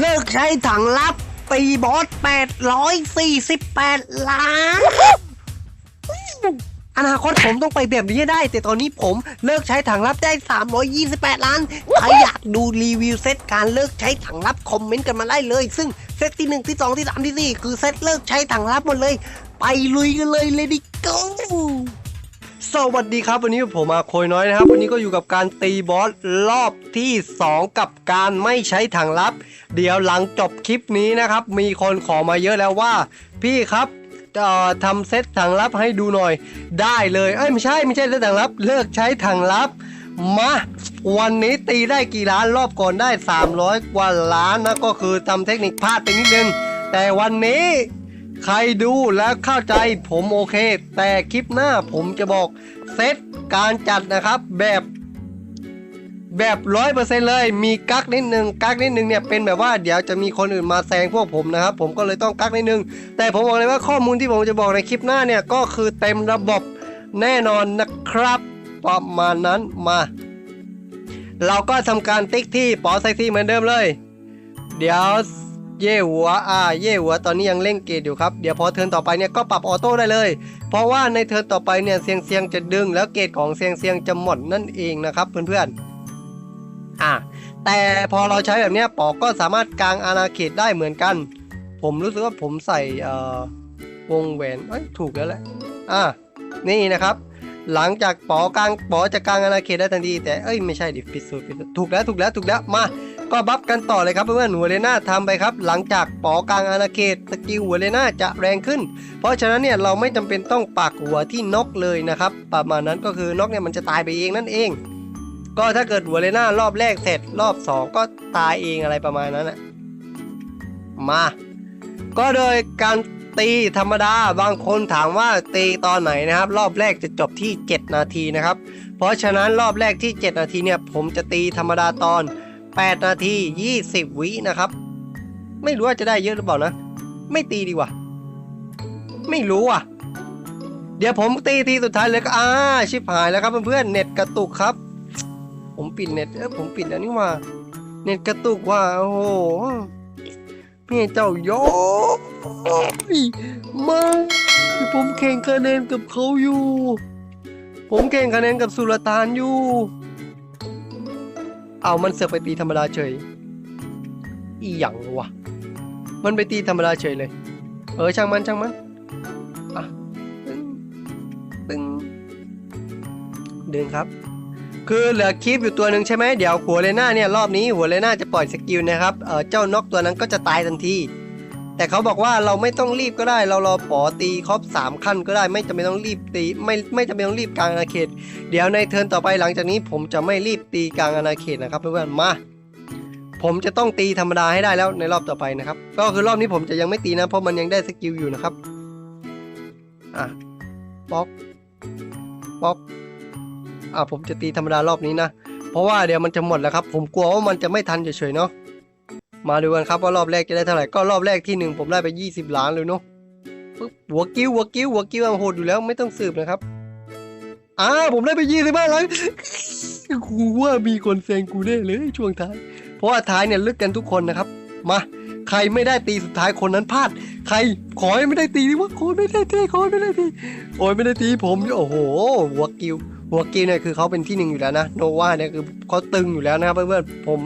เลิกใช้ถังลับตีบอส 848 ล้าน อนาคตผมต้องไปแบบนี้ให้ได้ แต่ตอนนี้ผมเลิกใช้ถังลับได้ 328 ล้าน ใครอยากดูรีวิวเซตการเลิกใช้ถังลับคอมเมนต์กันมาได้เลย ซึ่งเซตที่ 1 ที่ 2 ที่ 3 ที่ 4 คือเซตเลิกใช้ถังลับหมดเลย ไปลุยกันเลยเลยดี้โก สวัสดีครับ วันนี้ผมมาโคยน้อยนะครับ วันนี้ก็อยู่กับการตีบอสรอบที่ 2 กับการไม่ใช้ถังลับ เดี๋ยวหลังจบคลิปนี้นะครับ มีคนขอมาเยอะแล้วว่า พี่ครับทำเซตถังลับให้ดูหน่อย ได้เลยเอ้ยไม่ใช่ไม่ใช่เซตถังลับ เลิกใช้ถังลับมาวันนี้ตีได้กี่ล้านรอบก่อนได้ 300 กว่าล้านนะก็คือทำเทคนิคพลาดไปนิดนึง แต่วันนี้ ใครดูแล้วเข้าใจผมโอเค แต่คลิปหน้าผมจะบอกเซตการจัดนะครับแบบแบบร้อยเปอร์เซ็นเลยมีกักนิดนึงกักนิดนึงเนี่ยเป็นแบบว่าเดี๋ยวจะมีคนอื่นมาแซงพวกผมนะครับ ผมก็เลยต้องกักนิดนึง แต่ผมบอกเลยว่าข้อมูลที่ผมจะบอกในคลิปหน้าเนี่ยก็คือเต็มระบบแน่นอนนะครับ ประมาณนั้นมา เราก็ทำการติ๊กที่ปอไซซี่เหมือนเดิมเลย เดี๋ยว เย่หัวอ่าเย่หัวตอนนี้ยังเล่นเกตอยู่ครับเดี๋ยวพอเทิร์นต่อไปเนี่ยก็ปรับออโต้ได้เลย เพราะว่าในเทิร์นต่อไปเนี่ยเซียงเซียงจะดึงแล้วเกตของเซียงเซียงจะหมดนั่นเองนะครับเพื่อนๆอ่าแต่พอเราใช้แบบเนี้ยปอก็สามารถกางอาณาเขตได้เหมือนกัน ผมรู้สึกว่าผมใส่เอ่อวงแหวนเอ้ยถูกแล้วแหละอ่านี่นะครับ หลังจากปอกลางปอจะกลางอาณาเขตได้ทันทีแต่เอ้ยไม่ใช่ดิผิดสูตรผิดสูตรถูกแล้วถูกแล้วถูกแล้วมา ก็บัฟกันต่อเลยครับเพื่อนๆหัวเลน่าทำไปครับ หลังจากปอกลางอาณาเขตสกิลหัวเลน่าจะแรงขึ้น เพราะฉะนั้นเนี่ยเราไม่จำเป็นต้องปักหัวที่นกเลยนะครับ ประมาณนั้นก็คือนกเนี่ยมันจะตายไปเองนั่นเอง ก็ถ้าเกิดหัวเลน่ารอบแรกเสร็จรอบสองก็ตายเองอะไรประมาณนั้นนะมา ก็โดยการตีธรรมดาบางคนถามว่าตีตอนไหนนะครับ รอบแรกจะจบที่ 7 นาทีนะครับ เพราะฉะนั้นรอบแรกที่ 7 นาทีเนี่ยผมจะตีธรรมดาตอน 8 นาที 20 วินะครับ ไม่รู้ว่าจะได้เยอะหรือเปล่านะ ไม่ตีดีกว่า ไม่รู้อะ เดี๋ยวผมตีทีสุดท้ายเลยก็อ่าชิบหายแล้วครับเพื่อนๆเน็ตกระตุกครับ ผมปิดเน็ตเออผมปิดแล้วนี่ว่า เน็ตกระตุกว่าโอ้โหพี่เจ้าโยมาผมแข่งคะแนนกับเขาอยู่ ผมแข่งคะแนนกับสุลต่านอยู่ เอามันเสือกไปตีธรรมดาเฉย อีหยังวะ มันไปตีธรรมดาเฉยเลย เออช่างมันช่างมันอะตึงตึงดึงครับ คือเหลือคลิปอยู่ตัวหนึ่งใช่ไหมเดี๋ยวหัวเลน่าเนี่ยรอบนี้หัวเลน่าจะปล่อยสกิลนะครับ เออเจ้านกตัวนั้นก็จะตายทันที แต่เขาบอกว่าเราไม่ต้องรีบก็ได้ เรารอปอตีครบสามขั้นก็ได้ ไม่จำเป็นต้องรีบตี ไม่ไม่จำเป็นต้องรีบกลางอาณาเขต เดี๋ยวในเทิร์นต่อไปหลังจากนี้ ผมจะไม่รีบตีกลางอาณาเขตนะครับเพื่อนๆมา ผมจะต้องตีธรรมดาให้ได้แล้วในรอบต่อไปนะครับ ก็คือรอบนี้ผมจะยังไม่ตีนะ เพราะมันยังได้สกิลอยู่นะครับอะป๊อกป๊อกอะผมจะตีธรรมดารอบนี้นะ เพราะว่าเดี๋ยวมันจะหมดแล้วครับ ผมกลัวว่ามันจะไม่ทันเฉยๆเนาะ มาดูกันครับว่ารอบแรกจะได้เท่าไหร่ก็รอบแรกที่หนึ่งผมได้ไป 20 ล้านเลยเนาะปึ๊บหัวกิ้วหัวกิ้วหัวกิ้วโหดอยู่แล้วไม่ต้องสืบนะครับอ้าวผมได้ไปยี่สิบห้าล้านกูว่ามีคนแซงกูแน่เลยช่วงท้าย เพราะว่าท้ายเนี่ยลึกกันทุกคนนะครับ มา ใครไม่ได้ตีสุดท้ายคนนั้นพลาด ใครขอให้ไม่ได้ตีดิว่าขอไม่ได้ตีขอไม่ได้ตีโอ้ยไม่ได้ตีผมโอ้โหหัวกิ้วหัวกิ้วเนี่ยคือเขาเป็นที่หนึ่งอยู่แล้วนะโนวาเนี่ยคือเขาตึงอยู่แล้วนะครับเพื่อนๆผม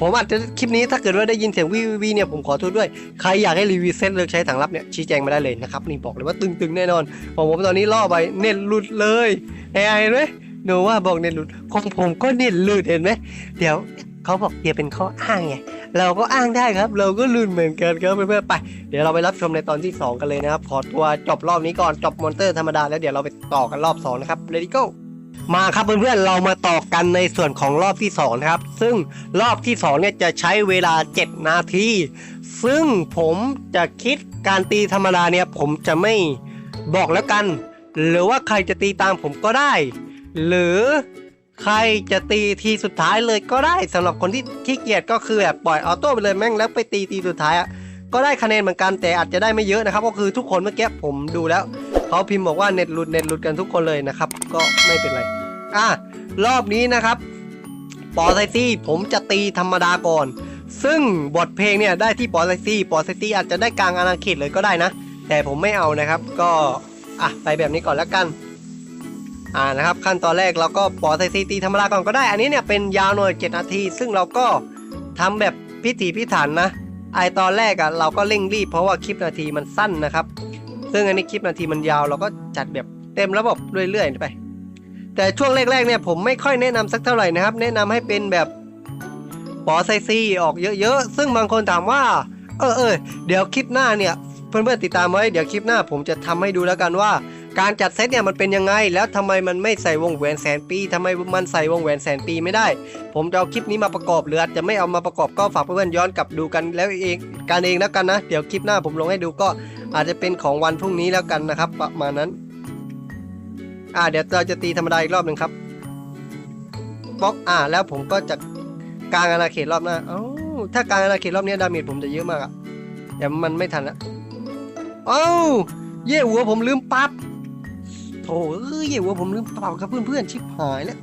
ผมอาจจะคลิปนี้ถ้าเกิดว่าได้ยินเสียงวิววิเนี่ยผมขอโทษด้วย ใครอยากให้รีวิวเซตเลิกใช้ถังลับเนี่ยชี้แจงมาได้เลยนะครับนี่บอกเลยว่าตึงๆแน่นอนของผมตอนนี้ล่อไปเน็ตหลุดเลยเห็นไหมโนว่าบอกเน็ตหลุดของผมก็เน็ตหลุดเห็นไหมเดี๋ยวเขาบอกเดี๋ยวเป็นข้ออ้างไงเราก็อ้างได้ครับ เราก็ลุดเหมือนกันครับเพื่อนๆไป เดี๋ยวเราไปรับชมในตอนที่ 2 กันเลยนะครับ ขอตัวจบรอบนี้ก่อนจบมอนเตอร์ธรรมดาแล้วเดี๋ยวเราไปต่อกันรอบ 2 นะครับ Ready go มาครับเพื่อนๆเรามาต่อกันในส่วนของรอบที่2นะครับ ซึ่งรอบที่2เนี่ยจะใช้เวลา 7 นาที ซึ่งผมจะคิดการตีธรรมดาเนี่ยผมจะไม่บอกแล้วกัน หรือว่าใครจะตีตามผมก็ได้ หรือใครจะตีทีสุดท้ายเลยก็ได้สำหรับคนที่ขี้เกียจก็คือแบบปล่อยออโต้ไปเลยแม่งแล้วไปตีทีสุดท้ายอะก็ได้คะแนนเหมือนกันแต่อาจจะได้ไม่เยอะนะครับ ก็คือทุกคนเมื่อกี้ผมดูแล้ว เขาพิมพ์บอกว่าเน็ตหลุดเน็ตหลุดกันทุกคนเลยนะครับ ก็ไม่เป็นไร อะรอบนี้นะครับปอไซซี่ผมจะตีธรรมดาก่อน ซึ่งบทเพลงเนี่ยได้ที่ปอไซซี่ปอไซซี่อาจจะได้กลางอาณาเขตเลยก็ได้นะ แต่ผมไม่เอานะครับ ก็อะไปแบบนี้ก่อนแล้วกัน อ่านะครับขั้นตอนแรกเราก็ปอไซซี่ตีธรรมดาก่อนก็ได้ อันนี้เนี่ยเป็นยาวหน่อย7นาที ซึ่งเราก็ทำแบบพิถีพิถันนะ ไอตอนแรกอะ่ะเราก็เร่งรีบเพราะว่าคลิปนาทีมันสั้นนะครับ ซึ่งอันนี้คลิปนาทีมันยาวเราก็จัดแบบเต็มระบบเรื่อยๆไป แต่ช่วงแรกๆเนี่ยผมไม่ค่อยแนะนำสักเท่าไหร่นะครับ แนะนำให้เป็นแบบปอไซซี่ออกเยอะๆ ซึ่งบางคนถามว่า เออเออเดี๋ยวคลิปหน้าเนี่ยเพื่อนๆติดตามไว้เดี๋ยวคลิปหน้าผมจะทำให้ดูแล้วกันว่า การจัดเซตเนี่ยมันเป็นยังไง แล้วทำไมมันไม่ใส่วงแหวนแสนปีทำไมมันใส่วงแหวนแสนปีไม่ได้ ผมจะเอาคลิปนี้มาประกอบหรืออาจจะไม่เอามาประกอบก็ฝากเพื่อนๆย้อนกลับดูกันแล้วเองการเองแล้วกันนะ เดี๋ยวคลิปหน้าผมลงให้ดูก็อาจจะเป็นของวันพรุ่งนี้แล้วกันนะครับ ประมาณนั้น อ่าเดี๋ยวเราจะตีธรรมดาอีกรอบหนึ่งครับบล็อกอ่าแล้วผมก็จะกลางอาณาเขตรอบหน้าเอ้าถ้ากลางอาณาเขตรอบนี้ดาเมจผมจะเยอะมากอะแต่มันไม่ทันละเอ้าเย่หัวผมลืมปั๊บ โถเอ้ยเย่หัวผมลืมกระเป่าครับเพื่อนๆชิบหายแล้ว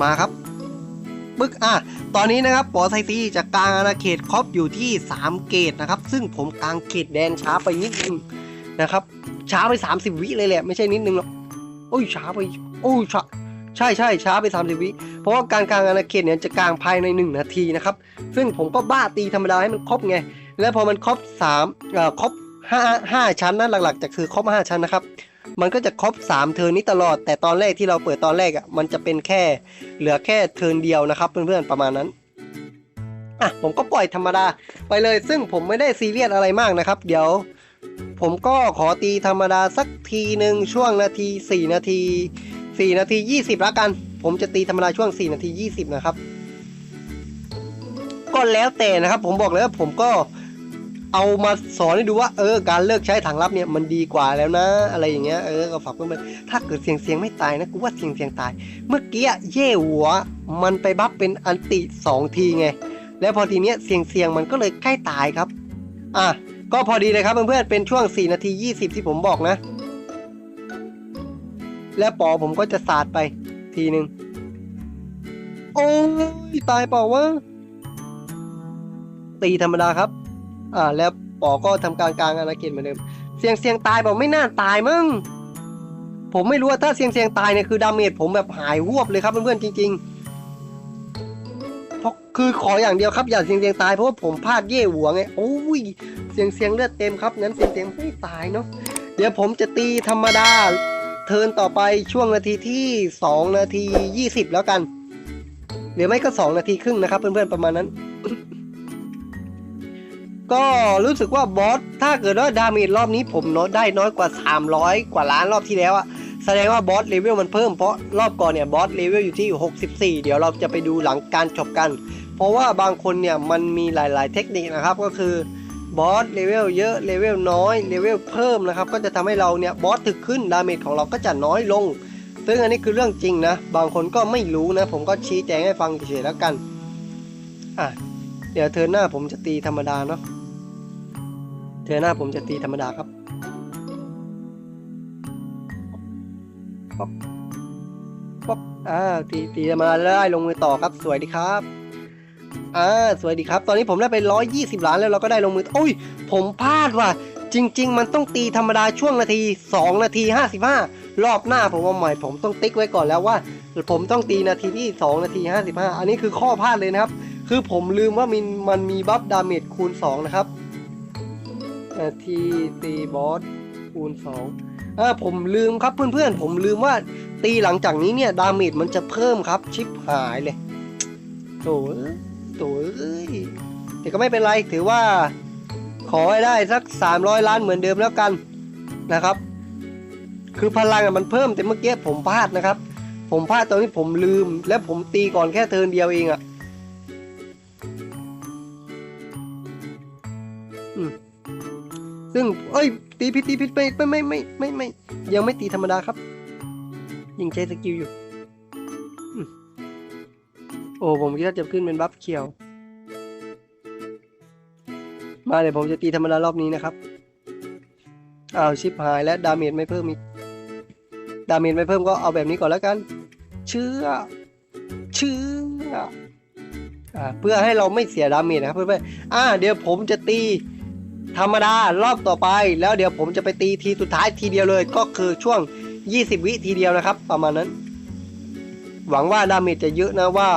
มาครับปึ๊กอะตอนนี้นะครับปอไซตีจะกลางอาณาเขตครอบอยู่ที่ 3 เกตนะครับ ซึ่งผมกลางเขตแดนช้าไปนิดนึงนะครับ ช้าไป 30 วิเลยแหละไม่ใช่นิดนึงหรอกโอ้ยช้าไปโอ้ยช้าใช่ใช่ช้าไป30วิเพราะว่าการกลางอาณาเขตเนี่ยจะกลางภายใน 1 นาทีนะครับ ซึ่งผมก็บ้าตีธรรมดาให้มันครบไง แล้วพอมันครบ3เอ่อครบ5 5ชั้นนะหลักๆจะคือครบ5ชั้นนะครับ มันก็จะครบ3เทิร์นนี้ตลอด แต่ตอนแรกที่เราเปิดตอนแรกอะมันจะเป็นแค่เหลือแค่เทิร์นเดียวนะครับ เพื่อนๆประมาณนั้นอะผมก็ปล่อยธรรมดาไปเลย ซึ่งผมไม่ได้ซีเรียสอะไรมากนะครับ เดี๋ยวผมก็ขอตีธรรมดาสักทีหนึ่งช่วงนาที 4 นาที 4 นาที 20ละกัน ผมจะตีธรรมดาช่วง 4 นาที 20 นะครับ ก็แล้วแต่นะครับ ผมบอกเลยว่าผมก็ เอามาสอนให้ดูว่า เออ การเลิกใช้ถังลับเนี่ยมันดีกว่าแล้วนะ อะไรอย่างเงี้ยเออก็ฝากเพื่อนๆถ้าเกิดเสียงเสียงไม่ตายนะกูว่าเสียงเสียงตาย เมื่อกี้เย่หัว มันไปบัฟเป็นอันติสองทีไง แล้วพอทีเนี้ยเสียงเสียงมันก็เลยใกล้ตายครับ อะก็พอดีเลยครับเพื่อนๆเป็นช่วง 4 นาที 20 ที่ผมบอกนะ และปอผมก็จะสาดไปทีหนึ่งโอ้ยตายเปล่าวะตีธรรมดาครับ อ่า แล้วปอก็ทำการกลางอาณาเขตเหมือนเดิม เสียงเสียงตายบอกไม่น่าตายมั้งผมไม่รู้ว่าถ้าเสียงเสียงตายเนี่ยคือดาเมจผมแบบหายวบเลยครับเพื่อนๆจริงๆเพราะคือขออย่างเดียวครับอย่าเสียงเสียงตายเพราะว่าผมพลาดเย่หัวไงโอ้ยเสียงเสียงเลือดเต็มครับงั้นเสียงเสียงไม่ตายเนาะเดี๋ยวผมจะตีธรรมดา เทินต่อไปช่วงนาทีที่ 2 นาที 20 แล้วกัน หรือไม่ก็ 2 นาทีครึ่งนะครับ เพื่อนๆประมาณนั้น ก็รู้สึกว่าบอสถ้าเกิดว่าดาเมจรอบนี้ผมน้อยได้น้อยกว่า 300 กว่าล้านรอบที่แล้วอะแสดงว่าบอสเลเวลมันเพิ่มเพราะรอบก่อนเนี่ยบอสเลเวลอยู่ที่ 64 เดี๋ยวเราจะไปดูหลังการจบกัน เพราะว่าบางคนเนี่ยมันมีหลาย ๆ เทคนิคนะครับก็คือบอสเลเวลเยอะเลเวลน้อยเลเวลเพิ่มนะครับก็จะทำให้เราเนี่ยบอสถึกขึ้นดาเมจของเราก็จะน้อยลง ซึ่งอันนี้คือเรื่องจริงนะ บางคนก็ไม่รู้นะ ผมก็ชี้แจงให้ฟังเฉยๆแล้วกันอะ เดี๋ยวเธอหน้าผมจะตีธรรมดาเนาะเธอหน้าผมจะตีธรรมดาครับป๊อปป๊อปอ่าตีตีธรรมดาแล้วได้ลงมือต่อครับสวยดีครับอ่าสวยดีครับ ตอนนี้ผมได้ไป 120 ล้านแล้วเราก็ได้ลงมือโอ้ย ผมพลาดว่ะจริง ๆ มันต้องตีธรรมดาช่วงนาที 2 นาที 55 รอบหน้าผมว่าใหม่ผมต้องติ๊กไว้ก่อนแล้วว่า ผมต้องตีนาทีที่ 2 นาที 55 อันนี้คือข้อพลาดเลยนะครับ คือผมลืมว่ามันมันมีบัฟดาเมจคูณ 2 นะครับทีตีบอสคูณ2อ่าผมลืมครับเพื่อนๆ ผมลืมว่าตีหลังจากนี้เนี่ย ดาเมจมันจะเพิ่มครับ ชิปหายเลยโถ่โถ่เอ้ยแต่ก็ไม่เป็นไร ถือว่า ขอให้ได้สัก 300 ล้านเหมือนเดิมแล้วกันนะครับ คือพลังมันเพิ่มแต่เมื่อกี้ผมพลาดนะครับ ผมพลาดตอนนี้ผมลืม และผมตีก่อนแค่เทินเดียวเองอะ ซึ่งเอ้ย ตีผิดตีผิดไม่ไม่ไม่ไม่ไม่ไม่ยังไม่ตีธรรมดาครับ ยิงใช้สกิลอยู่ โอ้ผมคิดว่าจะขึ้นเป็นบัฟเขียว มาเดี๋ยวผมจะตีธรรมดารอบนี้นะครับอ้าวชิปหายและดาเมจไม่เพิ่มอีกดาเมจไม่เพิ่มก็เอาแบบนี้ก่อนแล้วกัน เชื่อ เชื่อเพื่อให้เราไม่เสียดาเมจนะครับเพื่อนๆอ่า เดี๋ยวผมจะตี ธรรมดารอบต่อไป แล้วเดี๋ยวผมจะไปตีทีสุดท้ายทีเดียวเลย ก็คือช่วง 20 วิทีเดียวนะครับ ประมาณนั้น หวังว่าดาเมจจะเยอะนะว่า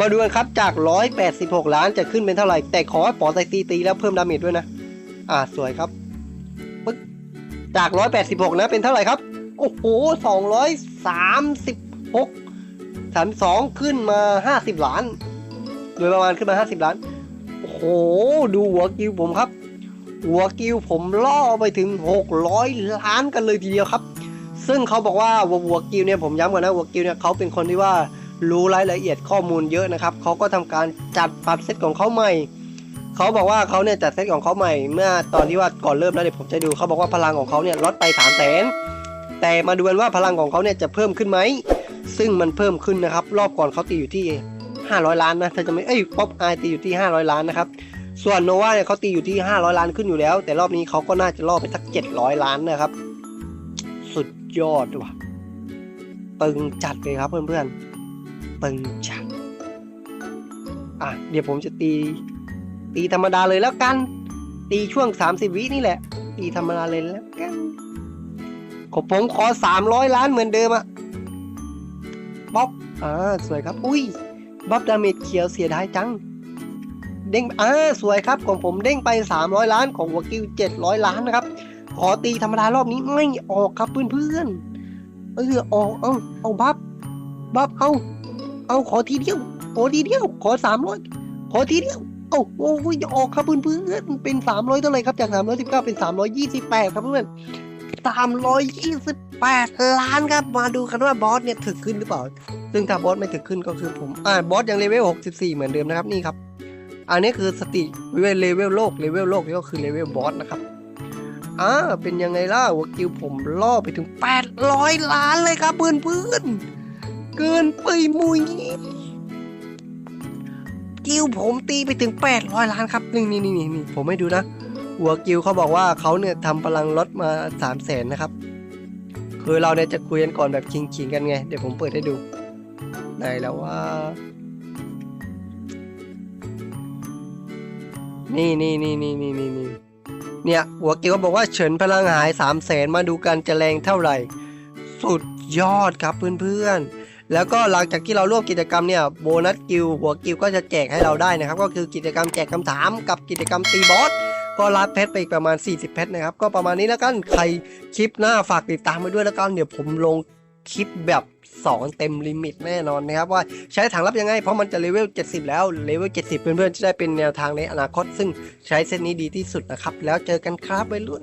มาดูกันครับจาก 186 ล้านจะขึ้นเป็นเท่าไหร่ แต่ขอให้ปอใส่ตีตีแล้วเพิ่มดาเมจด้วยนะ อ่าสวยครับปึ๊กจาก 186 นะเป็นเท่าไหร่ครับ โอ้โห 236 32 ขึ้นมา 50 ล้าน โดยประมาณขึ้นมา 50 ล้าน โอ้โห ดูหัวกิวผมครับ หัวกิวผมล่อไปถึง 600 ล้านกันเลยทีเดียวครับ ซึ่งเขาบอกว่าหัวกิวเนี่ยผมย้ำก่อนนะหัวกิวเนี่ยเขาเป็นคนที่ว่ารู้รายละเอียดข้อมูลเยอะนะครับเขาก็ทำการจัดปรับเซตของเขาใหม่เขาบอกว่าเขาเนี่ยจัดเซตของเขาใหม่ เมื่อตอนที่ว่าก่อนเริ่มแล้วเดี๋ยวผมจะดูเขาบอกว่าพลังของเขาเนี่ยลดไป3 0 0แสนแต่มาดูกันว่าพลังของเขาเนี่ยจะเพิ่มขึ้นไหมซึ่งมันเพิ่มขึ้นนะครับ รอบก่อนเขาตีอยู่ที่ 500 ล้านนะถ้าจะไม่เอ้ยป๊อปไอตีอยู่ที่ 500 ล้านนะครับ ส่วนโนวาเนี่ยเขาตีอยู่ที่ 500 ล้านขึ้นอยู่แล้ว แต่รอบนี้เขาก็น่าจะล่อไปสัก 700 ล้านนะครับ สุดยอดว่ะตึงจัดเลยครับเพื่อนๆตึงจัด อะ เดี๋ยวผมจะตี ตีธรรมดาเลยแล้วกัน ตีช่วง 30 วินี่แหละ ตีธรรมดาเลยแล้วกันขอผมขอ 300 ล้านเหมือนเดิมอะบ๊อบอ่าสวยครับ อุ้ยบ๊อบดาเมจเขียวเสียดายจัง เด้งอ่าสวยครับของผมเด้งไป 300 ล้านของหัวกิว 700 ล้านนะครับ ขอตีธรรมดารอบนี้ไม่ออกครับเพื่อนๆเออออกเอาเอาบัฟบัฟเอาเอาขอทีเดียวขอทีเดียวขอสามร้อยขอทีเดียวเอาโอ้ยออกครับเพื่อนๆเป็นสามร้อยเท่าไรครับจากสามร้อยสิบเก้าเป็นสามร้อยยี่สิบแปดครับเพื่อนสามร้อยยี่สิบแปดล้านครับ มาดูกันว่าบอสเนี่ยถึกขึ้นหรือเปล่า ซึ่งถ้าบอสไม่ถึกขึ้นก็คือผม อ่าบอสยังเลเวลหกสิบสี่เหมือนเดิมนะครับ นี่ครับ อันนี้คือสติเวลเลเวลโลกเลเวลโลกนี่ก็คือเลเวลบอสนะครับอ่าเป็นยังไงล่ะหัวกิวผมล่อไปถึง 800 ล้านเลยครับเพื่อนเพื่อนเกินไปมุยกิวผมตีไปถึง 800 ล้านครับนี่นี่นี่นี่นผมให้ดูนะ หัวกิวเขาบอกว่าเขาเนี่ยทำพลังลดมา3 0 0แสนนะครับ คือเราเนี่ยจะคุยกันก่อนแบบชิงๆกันไง เดี๋ยวผมเปิดให้ดูไหนแล้วว่า นี่นี่นี่นี่นี่นี่นี่เนี่ยหัวเกียวบอกว่าเฉินพลังหาย3 0 0แสนมาดูกันจะแรงเท่าไหร่ สุดยอดครับเพื่อนๆ แล้วก็หลังจากที่เราร่วมกิจกรรมเนี่ยโบนัสกิลหัวกิลก็จะแจกให้เราได้นะครับ ก็คือกิจกรรมแจกคำถามกับกิจกรรมตีบอสก็รับเพชรไปอีกประมาณ 40เพชรนะครับ ก็ประมาณนี้แล้วกันใครคลิปหน้าฝากติดตามไปด้วยแล้วกันเดี๋ยวผมลง คลิปแบบสอนเต็มลิมิตแน่นอนนะครับว่าใช้ถังรับยังไง เพราะมันจะเลเวล 70 แล้วเลเวล 70 เพื่อนๆจะได้เป็นแนวทางในอนาคต ซึ่งใช้เส้นนี้ดีที่สุดนะครับ แล้วเจอกันครับวัยรุ่น